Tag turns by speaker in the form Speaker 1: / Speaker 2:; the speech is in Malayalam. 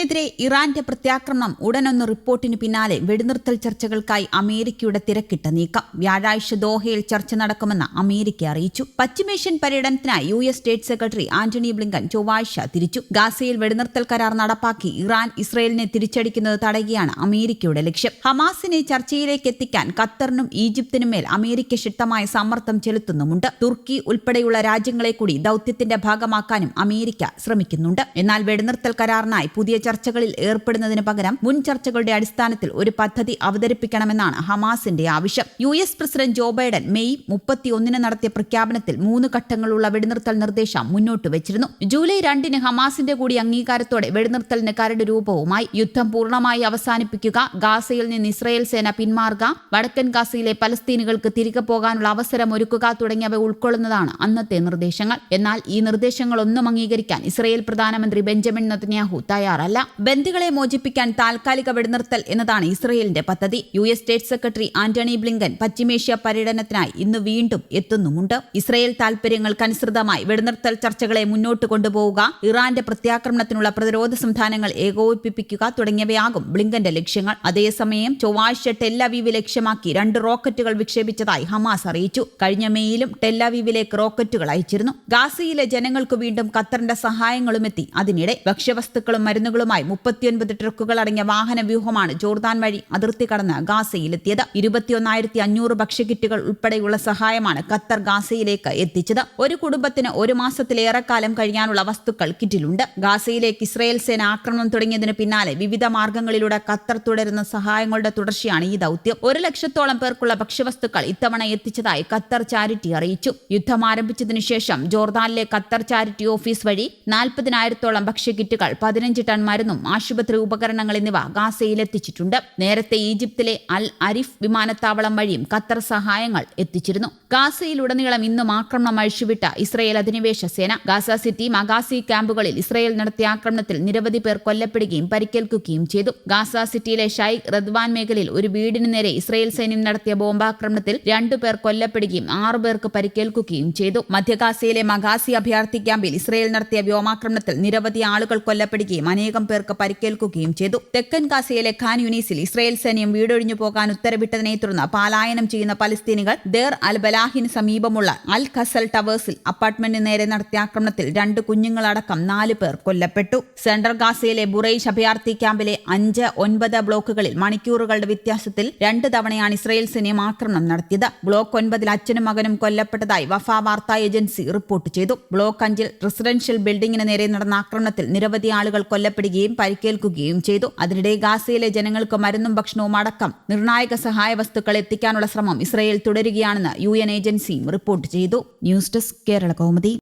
Speaker 1: ഇസ്രയേലിനെതിരെ ഇറാന്റെ പ്രത്യാക്രമണം ഉടനൊന്ന് റിപ്പോർട്ടിന് പിന്നാലെ വെടിനിർത്തൽ ചർച്ചകൾക്കായി അമേരിക്കയുടെ തിരക്കിട്ട നീക്കം. വ്യാഴാഴ്ച ദോഹയിൽ ചർച്ച നടക്കുമെന്ന് അമേരിക്ക അറിയിച്ചു. പശ്ചിമേഷ്യൻ പര്യടനത്തിനായി U S state secretary Antony Blinken ചൊവ്വാഴ്ച തിരിച്ചു. ഗാസയിൽ വെടിനിർത്തൽ കരാർ നടപ്പാക്കി ഇറാൻ ഇസ്രയേലിനെ തിരിച്ചടിക്കുന്നത് തടയുകയാണ് അമേരിക്കയുടെ ലക്ഷ്യം. ഹമാസിനെ ചർച്ചയിലേക്ക് എത്തിക്കാൻ ഖത്തറിനും ഈജിപ്തിനും മേൽ അമേരിക്ക ശക്തമായ സമ്മർദ്ദം ചെലുത്തുന്നുമുണ്ട്. തുർക്കി ഉൾപ്പെടെയുള്ള രാജ്യങ്ങളെ കൂടി ദൌത്യത്തിന്റെ ഭാഗമാക്കാനും അമേരിക്ക ശ്രമിക്കുന്നുണ്ട്. എന്നാൽ വെടിനിർത്തൽ കരാറിനായി പുതിയ ചർച്ചകളിൽ ഏർപ്പെടുന്നതിന് പകരം മുൻ ചർച്ചകളുടെ അടിസ്ഥാനത്തിൽ ഒരു പദ്ധതി അവതരിപ്പിക്കണമെന്നാണ് ഹമാസിന്റെ ആവശ്യം. U S president Joe Biden May മുപ്പത്തിയൊന്നിന് നടത്തിയ പ്രഖ്യാപനത്തിൽ മൂന്ന് ഘട്ടങ്ങളുള്ള വെടിനിർത്തൽ നിർദ്ദേശം മുന്നോട്ട് വെച്ചിരുന്നു. ജൂലൈ രണ്ടിന് ഹമാസിന്റെ കൂടി അംഗീകാരത്തോടെ വെടിനിർത്തലിന് കരട് രൂപവുമായി യുദ്ധം പൂർണമായി അവസാനിപ്പിക്കുക ഗാസയിൽ നിന്ന് ഇസ്രായേൽ സേന പിന്മാറുക വടക്കൻ ഗാസയിലെ പലസ്തീനുകൾക്ക് തിരികെ പോകാനുള്ള അവസരം ഒരുക്കുക തുടങ്ങിയവ ഉൾക്കൊള്ളുന്നതാണ് അന്നത്തെ നിർദ്ദേശങ്ങൾ. എന്നാൽ ഈ നിർദ്ദേശങ്ങളൊന്നും അംഗീകരിക്കാൻ ഇസ്രായേൽ പ്രധാനമന്ത്രി ബെഞ്ചമിൻ നെതന്യാഹു തയ്യാറല്ല. ബന്ദികളെ മോചിപ്പിക്കാൻ താൽക്കാലിക വെടിനിർത്തൽ എന്നതാണ് ഇസ്രയേലിന്റെ പദ്ധതി. U S state secretary Antony Blinken പശ്ചിമേഷ്യ പര്യടനത്തിനായി ഇന്ന് വീണ്ടും എത്തുന്നുമുണ്ട്. ഇസ്രയേൽ താൽപര്യങ്ങൾക്കനുസൃതമായി വെടിനിർത്തൽ ചർച്ചകളെ മുന്നോട്ട് കൊണ്ടുപോവുക ഇറാന്റെ പ്രത്യാക്രമണത്തിനുള്ള പ്രതിരോധ സംവിധാനങ്ങൾ ഏകോപിപ്പിക്കുക തുടങ്ങിയവയാകും ബ്ലിങ്കന്റെ ലക്ഷ്യങ്ങൾ. അതേസമയം ചൊവ്വാഴ്ച ടെല്ലവീവ് ലക്ഷ്യമാക്കി രണ്ട് റോക്കറ്റുകൾ വിക്ഷേപിച്ചതായി ഹമാസ് അറിയിച്ചു. കഴിഞ്ഞ മേയിലും ടെല്ലവീവിലേക്ക് റോക്കറ്റുകൾ അയച്ചിരുന്നു. ഗാസയിലെ ജനങ്ങൾക്ക് വീണ്ടും ഖത്തറിന്റെ സഹായങ്ങളുമെത്തി. അതിനിടെ ഭക്ഷ്യവസ്തുക്കളും മരുന്നുകളുമായി മുപ്പത്തിയൊൻപത് ട്രക്കുകൾ അടങ്ങിയ വാഹന വ്യൂഹമാണ് ജോർദാൻ വഴി അതിർത്തി കടന്ന് ഗാസയിലെത്തിയത്. ഇരുപത്തിയൊന്നായിരത്തി അഞ്ഞൂറ് ഭക്ഷ്യക്കിറ്റുകൾ ഉൾപ്പെടെയുള്ള സഹായമാണ് ഖത്തർ ഗാസയിലേക്ക് എത്തിച്ചത്. ഒരു കുടുംബത്തിന് ഒരു മാസത്തിലേറെക്കാലം കഴിയാനുള്ള വസ്തുക്കൾ കിറ്റിലുണ്ട്. ഗാസയിലേക്ക് ഇസ്രയേൽ സേന ആക്രമണം തുടങ്ങിയതിന് പിന്നാലെ വിവിധ മാർഗങ്ങളിലൂടെ ഖത്തർ തുടരുന്ന സഹായങ്ങളുടെ തുടർച്ചയാണ് ഈ ദൗത്യം. ഒരു ലക്ഷത്തോളം പേർക്കുള്ള ഭക്ഷ്യവസ്തുക്കൾ ഇത്തവണ എത്തിച്ചതായി ഖത്തർ ചാരിറ്റി അറിയിച്ചു. യുദ്ധം ആരംഭിച്ചതിനു ശേഷം ജോർദാനിലെ ഖത്തർ ചാരിറ്റി ഓഫീസ് വഴി നാൽപ്പതിനായിരത്തോളം ഭക്ഷ്യക്കിറ്റുകൾ പതിനഞ്ച് ടൺ മരുന്നും ആശുപത്രി ഉപകരണങ്ങൾ എന്നിവ ഗാസയിൽ എത്തിച്ചിട്ടുണ്ട് നേരത്തെ ഈജിപ്തിലെ അൽ അരിഫ് വിമാനത്താവളം വഴിയും ഖത്തർ സഹായങ്ങൾ എത്തിച്ചിരുന്നു. ഗാസയിലുടനീളം ഇന്നും ആക്രമണം അഴിച്ചുവിട്ട ഇസ്രയേൽ അധിനിവേശ സേന ഗാസ സിറ്റി മഗാസി ക്യാമ്പുകളിൽ ഇസ്രയേൽ നടത്തിയ ആക്രമണത്തിൽ നിരവധി പേർ കൊല്ലപ്പെടുകയും പരിക്കേൽക്കുകയും ചെയ്തു. ഗാസ സിറ്റിയിലെ ഷൈഖ് റദ്വാൻ മേഖലയിൽ ഒരു വീടിന് നേരെ ഇസ്രയേൽ സൈന്യം നടത്തിയ ബോംബാക്രമണത്തിൽ രണ്ടു പേർ കൊല്ലപ്പെടുകയും ആറു പേർക്ക് പരിക്കേൽക്കുകയും ചെയ്തു. മധ്യഗാസയിലെ മഗാസി അഭയാർത്ഥി ക്യാമ്പിൽ ഇസ്രയേൽ നടത്തിയ വ്യോമാക്രമണത്തിൽ നിരവധി ആളുകൾ കൊല്ലപ്പെടുകയും അനേകം പേർക്ക് പരിക്കേൽക്കുകയും ചെയ്തു. തെക്കൻ ഗാസയിലെ ഖാൻ യുനീസിൽ ഇസ്രയേൽ സൈന്യം വീടൊഴിഞ്ഞു പോകാൻ ഉത്തരവിട്ടതിനെ തുടർന്ന് പലായനം ചെയ്യുന്ന പലസ്തീനികൾ ദേർ അൽ ബലാഹിന് സമീപമുള്ള അൽ ഖസൽ ടവേഴ്സിൽ അപ്പാർട്ട്മെന്റിന് നേരെ നടത്തിയ ആക്രമണത്തിൽ രണ്ട് കുഞ്ഞുങ്ങളടക്കം നാല് പേർ കൊല്ലപ്പെട്ടു. സെൻട്രൽ ഗാസയിലെ ബുറൈഷ് അഭയാർത്ഥി ക്യാമ്പിലെ അഞ്ച് ഒൻപത് ബ്ലോക്കുകളിൽ മണിക്കൂറുകളുടെ വ്യത്യാസത്തിൽ രണ്ട് തവണയാണ് ഇസ്രയേൽ സൈന്യം ആക്രമണം നടത്തിയത്. ബ്ലോക്ക് ഒൻപതിൽ അച്ഛനും മകനും കൊല്ലപ്പെട്ടതായി വഫ വാർത്താ ഏജൻസി റിപ്പോർട്ട് ചെയ്തു. ബ്ലോക്ക് അഞ്ചിൽ റെസിഡൻഷ്യൽ ബിൽഡിംഗിന് നേരെ നടന്ന ആക്രമണത്തിൽ നിരവധി ആളുകൾ കൊല്ലപ്പെടുകയും പരിക്കേൽക്കുകയും ചെയ്തു. അതിനിടെ ഗാസയിലെ ജനങ്ങൾക്ക് മരുന്നും ഭക്ഷണവും അടക്കം നിർണായക സഹായ വസ്തുക്കൾ എത്തിക്കാനുള്ള ശ്രമം ഇസ്രയേൽ തുടരുകയാണെന്ന് യു ഏജൻസിയും റിപ്പോർട്ട് ചെയ്തു. News desk Kerala Kaumudi.